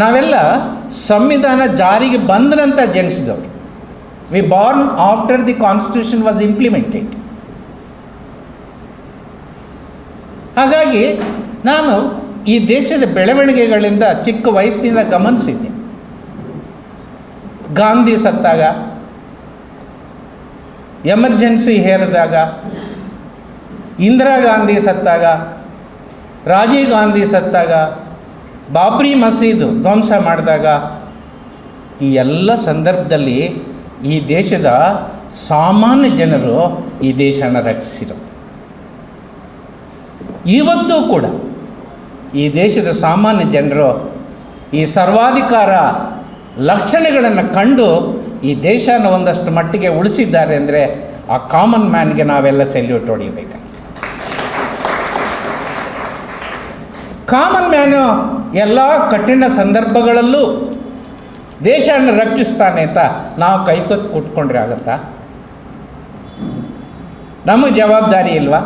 ನಾವೆಲ್ಲ ಸಂವಿಧಾನ ಜಾರಿಗೆ ಬಂದ ನಂತರ ಜನಿಸಿದವರು. We born after the constitution was implemented ಹಾಗಾಗಿ ನಾನು ಈ ದೇಶದ ಬೆಳವಣಿಗೆಗಳಿಂದ ಚಿಕ್ಕ ವಯಸ್ಸಿನಿಂದ ಗಮನಿಸಿದ್ದೀನಿ ಗಾಂಧಿ ಸತ್ತಾಗ, ಎಮರ್ಜೆನ್ಸಿ ಹೇರಿದಾಗ, ಇಂದಿರಾ ಗಾಂಧಿ ಸತ್ತಾಗ, ರಾಜೀವ್ ಗಾಂಧಿ ಸತ್ತಾಗ ಬಾಬ್ರಿ ಮಸೀದು ಧ್ವಂಸ ಮಾಡಿದಾಗ ಈ ಎಲ್ಲ ಸಂದರ್ಭದಲ್ಲಿ ಈ ದೇಶದ ಸಾಮಾನ್ಯ ಜನರು ಈ ದೇಶನ ರಕ್ಷಿಸಿರೋದು. ಇವತ್ತೂ ಕೂಡ ಈ ದೇಶದ ಸಾಮಾನ್ಯ ಜನರು ಈ ಸರ್ವಾಧಿಕಾರ ಲಕ್ಷಣಗಳನ್ನು ಕಂಡು ಈ ದೇಶನ ಒಂದಷ್ಟು ಮಟ್ಟಿಗೆ ಉಳಿಸಿದ್ದಾರೆ ಅಂದರೆ ಆ ಕಾಮನ್ ಮ್ಯಾನ್ಗೆ ನಾವೆಲ್ಲ ಸೆಲ್ಯೂಟ್ ಹೊಡಿಬೇಕು. ಕಾಮನ್ ಮ್ಯಾನು ಎಲ್ಲ ಕಠಿಣ ಸಂದರ್ಭಗಳಲ್ಲೂ ದೇಶವನ್ನು ರಕ್ಷಿಸ್ತಾನೆ ಅಂತ ನಾವು ಕೈಕೊತ್ತು ಕೂತ್ಕೊಂಡ್ರೆ ಆಗುತ್ತಾ? ನಮಗೆ ಜವಾಬ್ದಾರಿ ಇಲ್ವಾ?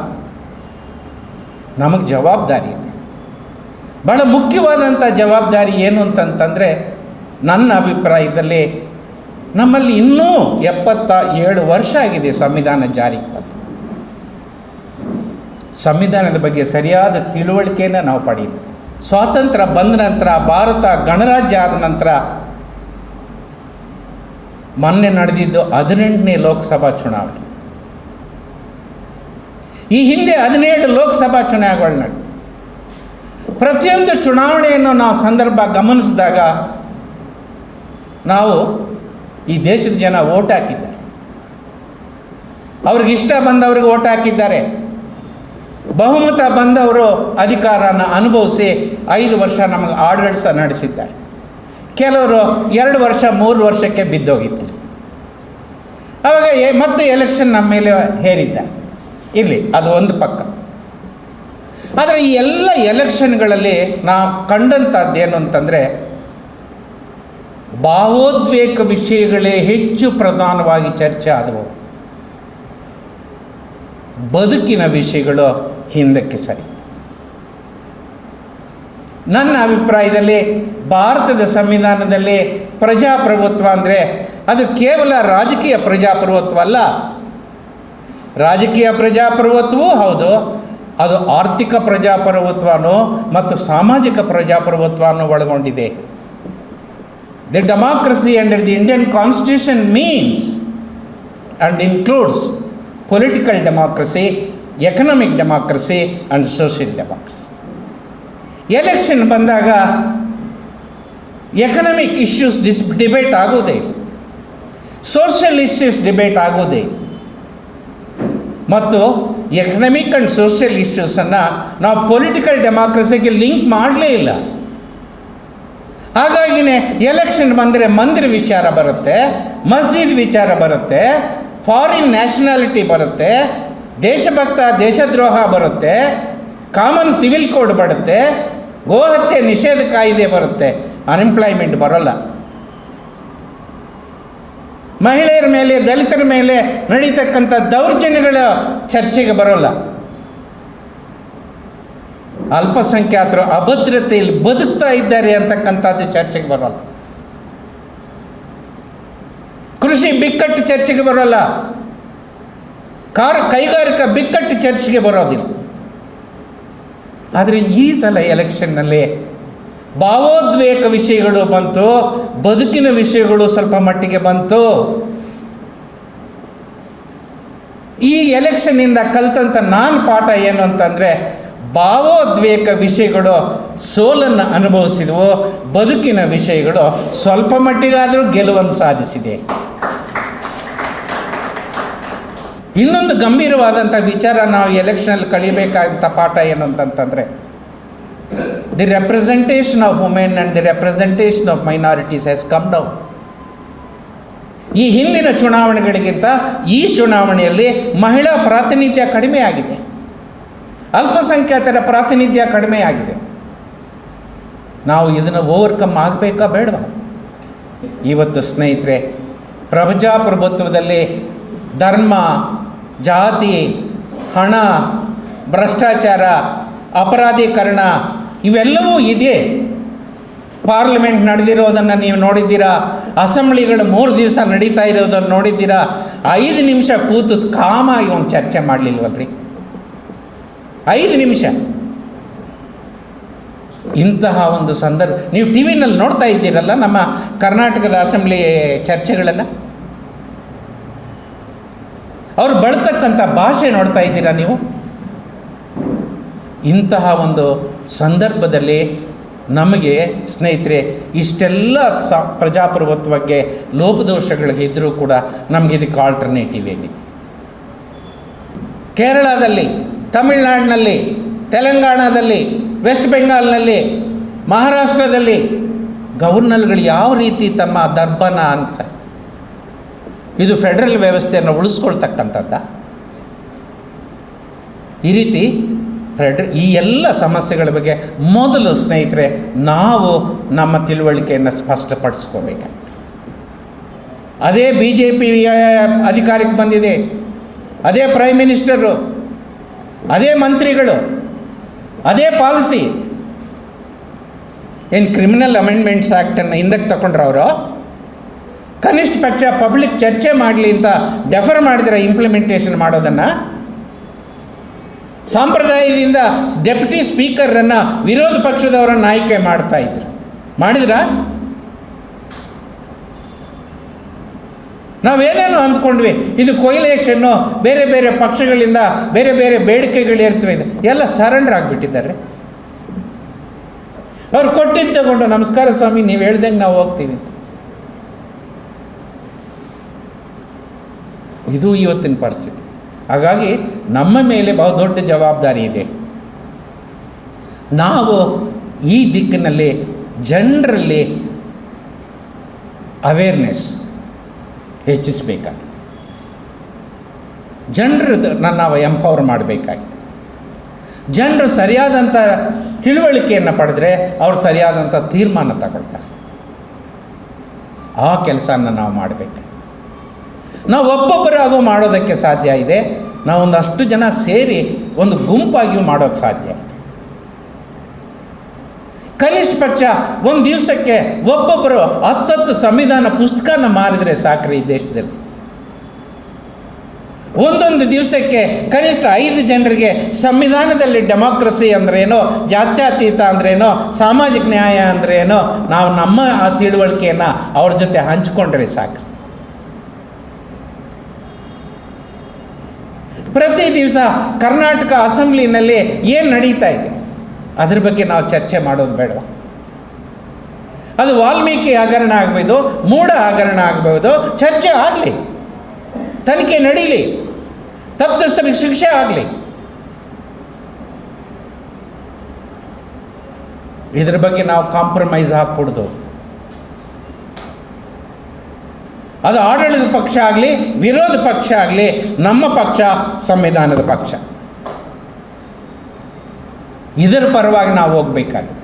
ನಮಗೆ ಜವಾಬ್ದಾರಿ ಇದೆ ಬಹಳ ಮುಖ್ಯವಾದಂಥ ಜವಾಬ್ದಾರಿ ಏನು ಅಂತಂತಂದರೆ ನನ್ನ ಅಭಿಪ್ರಾಯದಲ್ಲಿ ನಮ್ಮಲ್ಲಿ ಇನ್ನೂ ಎಪ್ಪತ್ತ ಏಳು ವರ್ಷ ಆಗಿದೆ ಸಂವಿಧಾನ ಜಾರಿಗೆ ಬಂದು. ಸಂವಿಧಾನದ ಬಗ್ಗೆ ಸರಿಯಾದ ತಿಳುವಳಿಕೆಯನ್ನು ನಾವು ಪಡೆಯಬೇಕು. ಸ್ವಾತಂತ್ರ್ಯ ಬಂದ ನಂತರ, ಭಾರತ ಗಣರಾಜ್ಯ ಆದ ನಂತರ ಮೊನ್ನೆ ನಡೆದಿದ್ದು ಹದಿನೆಂಟನೇ ಲೋಕಸಭಾ ಚುನಾವಣೆ. ಈ ಹಿಂದೆ ಹದಿನೇಳು ಲೋಕಸಭಾ ಚುನಾವಣೆಗಳು ಪ್ರತಿಯೊಂದು ಚುನಾವಣೆಯನ್ನು ನಾವು ಸಂದರ್ಭ ಗಮನಿಸಿದಾಗ ನಾವು ಈ ದೇಶದ ಜನ ಓಟ್ ಹಾಕಿದ್ದಾರೆ. ಅವ್ರಿಗೆ ಇಷ್ಟ ಬಂದವ್ರಿಗೆ ಓಟ್ ಹಾಕಿದ್ದಾರೆ. ಬಹುಮತ ಬಂದವರು ಅಧಿಕಾರನ ಅನುಭವಿಸಿ ಐದು ವರ್ಷ ನಮಗೆ ಆಡಳಿತ ನಡೆಸಿದ್ದಾರೆ. ಕೆಲವರು ಎರಡು ವರ್ಷ, ಮೂರು ವರ್ಷಕ್ಕೆ ಬಿದ್ದೋಗಿದ್ದಾರೆ ಆವಾಗ ಮತ್ತೆ ಎಲೆಕ್ಷನ್ ನಮ್ಮ ಮೇಲೆ ಹೇರಿದ್ದ. ಇರಲಿ, ಅದು ಒಂದು ಪಕ್ಕ. ಆದರೆ ಈ ಎಲ್ಲ ಎಲೆಕ್ಷನ್ಗಳಲ್ಲಿ ನಾವು ಕಂಡಂಥದ್ದು ಏನು ಅಂತಂದರೆ, ಭಾವೋದ್ವೇಗ ವಿಷಯಗಳೇ ಹೆಚ್ಚು ಪ್ರಧಾನವಾಗಿ ಚರ್ಚೆ ಆದವು. ಬದುಕಿನ ವಿಷಯಗಳು ಹಿಂದಕ್ಕೆ ಸರಿ. ನನ್ನ ಅಭಿಪ್ರಾಯದಲ್ಲಿ ಭಾರತದ ಸಂವಿಧಾನದಲ್ಲಿ ಪ್ರಜಾಪ್ರಭುತ್ವ ಅಂದರೆ ಅದು ಕೇವಲ ರಾಜಕೀಯ ಪ್ರಜಾಪ್ರಭುತ್ವ ಅಲ್ಲ. ರಾಜಕೀಯ ಪ್ರಜಾಪ್ರಭುತ್ವವೂ ಹೌದು, ಅದು ಆರ್ಥಿಕ ಪ್ರಜಾಪ್ರಭುತ್ವನೂ ಮತ್ತು ಸಾಮಾಜಿಕ ಪ್ರಜಾಪ್ರಭುತ್ವವನ್ನು ಒಳಗೊಂಡಿದೆ. The democracy under the Indian constitution means and includes political democracy economic democracy and social democracy election ಬಂದಾಗ ಎಕನಾಮಿಕ್ ಇಶ್ಯೂಸ್ ಡಿಸ್ ಡಿಬೇಟ್ ಆಗೋದೇ ಸೋಷಿಯಲ್ ಇಶ್ಯೂಸ್ ಡಿಬೇಟ್ ಆಗೋದೇ ಮತ್ತು ಎಕನಾಮಿಕ್ ಆ್ಯಂಡ್ ಸೋಷಿಯಲ್ ಇಶ್ಯೂಸನ್ನು ನಾವು ಪೊಲಿಟಿಕಲ್ ಡೆಮಾಕ್ರಸಿಗೆ ಲಿಂಕ್ ಮಾಡಲೇ ಇಲ್ಲ. ಹಾಗಾಗಿನೇ ಎಲೆಕ್ಷನ್ ಬಂದರೆ ಮಂದಿರ ವಿಚಾರ ಬರುತ್ತೆ, ಮಸ್ಜಿದ್ ವಿಚಾರ ಬರುತ್ತೆ ಫಾರಿನ್ ನ್ಯಾಷನಾಲಿಟಿ ಬರುತ್ತೆ ದೇಶಭಕ್ತ, ದೇಶದ್ರೋಹ ಬರುತ್ತೆ ಕಾಮನ್ ಸಿವಿಲ್ ಕೋಡ್ ಬರುತ್ತೆ, ಗೋಹತ್ಯೆ ನಿಷೇಧ ಕಾಯಿದೆ ಬರುತ್ತೆ ಅನ್ಎಂಪ್ಲಾಯ್ಮೆಂಟ್ ಬರಲ್ಲ. ಮಹಿಳೆಯರ ಮೇಲೆ, ದಲಿತರ ಮೇಲೆ ನಡೀತಕ್ಕಂಥ ದೌರ್ಜನ್ಯಗಳ ಚರ್ಚೆಗೆ ಬರೋಲ್ಲ. ಅಲ್ಪಸಂಖ್ಯಾತರು ಅಭದ್ರತೆಯಲ್ಲಿ ಬದುಕ್ತಾ ಇದ್ದಾರೆ ಅಂತಕ್ಕಂಥದ್ದು ಚರ್ಚೆಗೆ ಬರೋಲ್ಲ. ಕೃಷಿ ಬಿಕ್ಕಟ್ಟು ಚರ್ಚೆಗೆ ಬರೋಲ್ಲ. ಕಾರ ಕೈಗಾರಿಕಾ ಬಿಕ್ಕಟ್ಟು ಚರ್ಚ್ಗೆ ಬರೋದಿಲ್ಲ. ಆದರೆ ಈ ಸಲ ಎಲೆಕ್ಷನ್ನಲ್ಲಿ ಭಾವೋದ್ವೇಗ ವಿಷಯಗಳು ಬಂತು, ಬದುಕಿನ ವಿಷಯಗಳು ಸ್ವಲ್ಪ ಮಟ್ಟಿಗೆ ಬಂತು. ಈ ಎಲೆಕ್ಷನ್ನಿಂದ ಕಲ್ತಂಥ ನಾನು ಪಾಠ ಏನು ಅಂತಂದರೆ, ಭಾವೋದ್ವೇಗ ವಿಷಯಗಳು ಸೋಲನ್ನು ಅನುಭವಿಸಿದವು, ಬದುಕಿನ ವಿಷಯಗಳು ಸ್ವಲ್ಪ ಮಟ್ಟಿಗಾದರೂ ಗೆಲುವನ್ನು ಸಾಧಿಸಿದೆ. ಇನ್ನೊಂದು ಗಂಭೀರವಾದಂಥ ವಿಚಾರ ನಾವು ಎಲೆಕ್ಷನಲ್ಲಿ ಕಳಿಬೇಕಾದಂಥ ಪಾಠ ಏನು the representation of women and the representation of minorities has come down ಈ ಹಿಂದಿನ ಚುನಾವಣೆಗಳಿಗಿಂತ ಈ ಚುನಾವಣೆಯಲ್ಲಿ ಮಹಿಳಾ ಪ್ರಾತಿನಿಧ್ಯ ಕಡಿಮೆ ಆಗಿದೆ. ಅಲ್ಪಸಂಖ್ಯಾತರ ಪ್ರಾತಿನಿಧ್ಯ ಕಡಿಮೆ ಆಗಿದೆ. ನಾವು ಇದನ್ನು ಓವರ್ಕಮ್ ಆಗಬೇಕಾ ಬೇಡವಾ? ಇವತ್ತು ಸ್ನೇಹಿತರೆ, ಪ್ರಜಾಪ್ರಭುತ್ವದಲ್ಲಿ ಧರ್ಮ, ಜಾತಿ, ಹಣ, ಭ್ರಷ್ಟಾಚಾರ, ಅಪರಾಧೀಕರಣ ಇವೆಲ್ಲವೂ ಇದೆ. ಪಾರ್ಲಿಮೆಂಟ್ ನಡೆದಿರೋದನ್ನು ನೀವು ನೋಡಿದ್ದೀರಾ? ಅಸೆಂಬ್ಲಿಗಳು ಮೂರು ದಿವಸ ನಡೀತಾ ಇರೋದನ್ನು ನೋಡಿದ್ದೀರಾ? ಐದು ನಿಮಿಷ ಕೂತು ಕಾಮಾಗಿ ಒಂದು ಚರ್ಚೆ ಮಾಡಲಿಲ್ವಲ್ರಿ? ಐದು ನಿಮಿಷ. ಇಂತಹ ಒಂದು ಸಂದರ್ಭ ನೀವು ಟಿ ವಿನಲ್ಲಿ ನೋಡ್ತಾ ಇದ್ದೀರಲ್ಲ ನಮ್ಮ ಕರ್ನಾಟಕದ ಅಸೆಂಬ್ಲಿ ಚರ್ಚೆಗಳನ್ನು? ಅವ್ರು ಬಳತಕ್ಕಂಥ ಭಾಷೆ ನೋಡ್ತಾ ಇದ್ದೀರಾ ನೀವು? ಇಂತಹ ಒಂದು ಸಂದರ್ಭದಲ್ಲಿ ನಮಗೆ ಸ್ನೇಹಿತರೆ, ಇಷ್ಟೆಲ್ಲ ಸ ಪ್ರಜಾಪ್ರಭುತ್ವಕ್ಕೆ ಲೋಪದೋಷಗಳಿದ್ದರೂ ಕೂಡ ನಮಗೆ ಇದಕ್ಕೆ ಆಲ್ಟರ್ನೇಟಿವ್ ಏನಿದೆ? ಕೇರಳದಲ್ಲಿ, ತಮಿಳ್ನಾಡಿನಲ್ಲಿ, ತೆಲಂಗಾಣದಲ್ಲಿ ವೆಸ್ಟ್ ಬೆಂಗಾಲ್ನಲ್ಲಿ ಮಹಾರಾಷ್ಟ್ರದಲ್ಲಿ ಗವರ್ನರ್ಗಳು ಯಾವ ರೀತಿ ತಮ್ಮ ದರ್ಬನ ಅಂತ, ಇದು ಫೆಡರಲ್ ವ್ಯವಸ್ಥೆಯನ್ನು ಉಳಿಸ್ಕೊಳ್ತಕ್ಕಂಥದ್ದ? ಈ ರೀತಿ ಈ ಎಲ್ಲ ಸಮಸ್ಯೆಗಳ ಬಗ್ಗೆ ಮೊದಲು ಸ್ನೇಹಿತರೆ, ನಾವು ನಮ್ಮ ತಿಳುವಳಿಕೆಯನ್ನು ಸ್ಪಷ್ಟಪಡಿಸ್ಕೋಬೇಕಾಗ್ತದೆ ಅದೇ ಬಿ ಜೆ ಪಿ ಅಧಿಕಾರಕ್ಕೆ ಬಂದಿದೆ, ಅದೇ ಪ್ರೈಮ್ ಮಿನಿಸ್ಟರು ಅದೇ ಮಂತ್ರಿಗಳು, ಅದೇ ಪಾಲಿಸಿ. ಏನು ಕ್ರಿಮಿನಲ್ ಅಮೆಂಡ್ಮೆಂಟ್ಸ್ ಆ್ಯಕ್ಟನ್ನು ಹಿಂದಕ್ಕೆ ತಗೊಂಡ್ರು ಅವರು? ಕನಿಷ್ಠ ಪಕ್ಷ ಪಬ್ಲಿಕ್ ಚರ್ಚೆ ಮಾಡಲಿ ಅಂತ ಡೆಫರ್ ಮಾಡಿದರೆ ಇಂಪ್ಲಿಮೆಂಟೇಷನ್ ಮಾಡೋದನ್ನು ಸಾಂಪ್ರದಾಯದಿಂದ ಡೆಪ್ಯೂಟಿ ಸ್ಪೀಕರನ್ನು ವಿರೋಧ ಪಕ್ಷದವರನ್ನು ಆಯ್ಕೆ ಮಾಡ್ತಾ ಇದ್ರು. ಮಾಡಿದ್ರಾ? ನಾವೇನೇನು ಅಂದ್ಕೊಂಡ್ವಿ, ಇದು ಕೊಯ್ಲೇಷನ್ನು ಬೇರೆ ಬೇರೆ ಪಕ್ಷಗಳಿಂದ ಬೇರೆ ಬೇರೆ ಬೇಡಿಕೆಗಳಿರ್ತವೆ ಎಲ್ಲ ಸರೆಂಡರ್ ಆಗಿಬಿಟ್ಟಿದ್ದಾರೆ. ಅವ್ರು ಕೊಟ್ಟಿದ್ದು ತಗೊಂಡು, ನಮಸ್ಕಾರ ಸ್ವಾಮಿ, ನೀವು ಹೇಳ್ದಂಗೆ ನಾವು ಹೋಗ್ತೀವಿ ಇದು ಇವತ್ತಿನ ಪರಿಸ್ಥಿತಿ. ಹಾಗಾಗಿ ನಮ್ಮ ಮೇಲೆ ಬಹು ದೊಡ್ಡ ಜವಾಬ್ದಾರಿ ಇದೆ. ನಾವು ಈ ದಿಕ್ಕಿನಲ್ಲಿ ಜನರಲ್ಲಿ ಅವೇರ್ನೆಸ್ ಹೆಚ್ಚಿಸಬೇಕಾಗಿದೆ ಜನರನ್ನು ನಾವು ಎಂಪವರ್ ಮಾಡಬೇಕಾಗಿದೆ ಜನರು ಸರಿಯಾದಂಥ ತಿಳುವಳಿಕೆಯನ್ನು ಪಡೆದ್ರೆ ಅವರು ಸರಿಯಾದಂಥ ತೀರ್ಮಾನ ತಗೊಳ್ತಾರೆ. ಆ ಕೆಲಸನ ನಾವು ಮಾಡಬೇಕು. ನಾವು ಒಬ್ಬೊಬ್ಬರಾಗೂ ಮಾಡೋದಕ್ಕೆ ಸಾಧ್ಯ ಇದೆ. ನಾವು ಅಷ್ಟು ಜನ ಸೇರಿ ಒಂದು ಗುಂಪಾಗಿಯೂ ಮಾಡೋಕ್ಕೆ ಸಾಧ್ಯ. ಕನಿಷ್ಠ ಪಕ್ಷ ಒಂದು ದಿವಸಕ್ಕೆ ಒಬ್ಬೊಬ್ಬರು ಹತ್ತತ್ತು ಸಂವಿಧಾನ ಪುಸ್ತಕನ ಮಾರಿದರೆ ಸಾಕ್ರಿ ಈ ದೇಶದಲ್ಲಿ. ಒಂದೊಂದು ದಿವಸಕ್ಕೆ ಕನಿಷ್ಠ ಐದು ಜನರಿಗೆ ಸಂವಿಧಾನದಲ್ಲಿ ಡೆಮಾಕ್ರಸಿ ಅಂದ್ರೇನೋ, ಜಾತ್ಯಾತೀತ ಅಂದ್ರೇನೋ, ಸಾಮಾಜಿಕ ನ್ಯಾಯ ಅಂದ್ರೇನೋ, ನಾವು ನಮ್ಮ ತಿಳುವಳಿಕೆಯನ್ನು ಅವ್ರ ಜೊತೆ ಹಂಚಿಕೊಂಡ್ರೆ ಸಾಕು ಪ್ರತಿ ದಿವಸ ಕರ್ನಾಟಕ ಅಸೆಂಬ್ಲಿನಲ್ಲಿ ಏನು ನಡೀತಾ ಇದೆ? ಅದ್ರ ಬಗ್ಗೆ ನಾವು ಚರ್ಚೆ ಮಾಡೋದು ಬೇಡ. ಅದು ವಾಲ್ಮೀಕಿ ಹಗರಣ ಆಗ್ಬೋದು, ಮೂಢ ಹಗರಣ ಆಗ್ಬೋದು, ಚರ್ಚೆ ಆಗಲಿ. ತನಿಖೆ ನಡೀಲಿ. ತಪ್ಪಿಸ್ತರಿಗೆ ಶಿಕ್ಷೆ ಆಗಲಿ. ಇದ್ರ ಬಗ್ಗೆ ನಾವು ಕಾಂಪ್ರಮೈಸ್ ಹಾಕ್ಕೊಡ್ದು. ಅದು ಆಡಳಿತ ಪಕ್ಷ ಆಗಲಿ, ವಿರೋಧ ಪಕ್ಷ ಆಗಲಿ, ನಮ್ಮ ಪಕ್ಷ, ಸಂವಿಧಾನದ ಪಕ್ಷ. ಇದರ ಪರವಾಗಿ ನಾವು ಹೋಗ್ಬೇಕಾದ್ರೆ.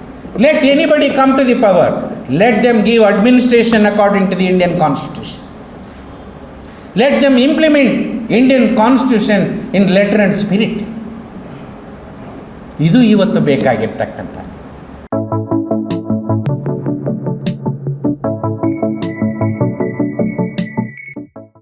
Let anybody come to the power let them give administration according to the Indian constitution let them implement Indian constitution in letter and spirit ಇದು ಇವತ್ತು ಬೇಕಾಗಿರ್ತಕ್ಕಂಥ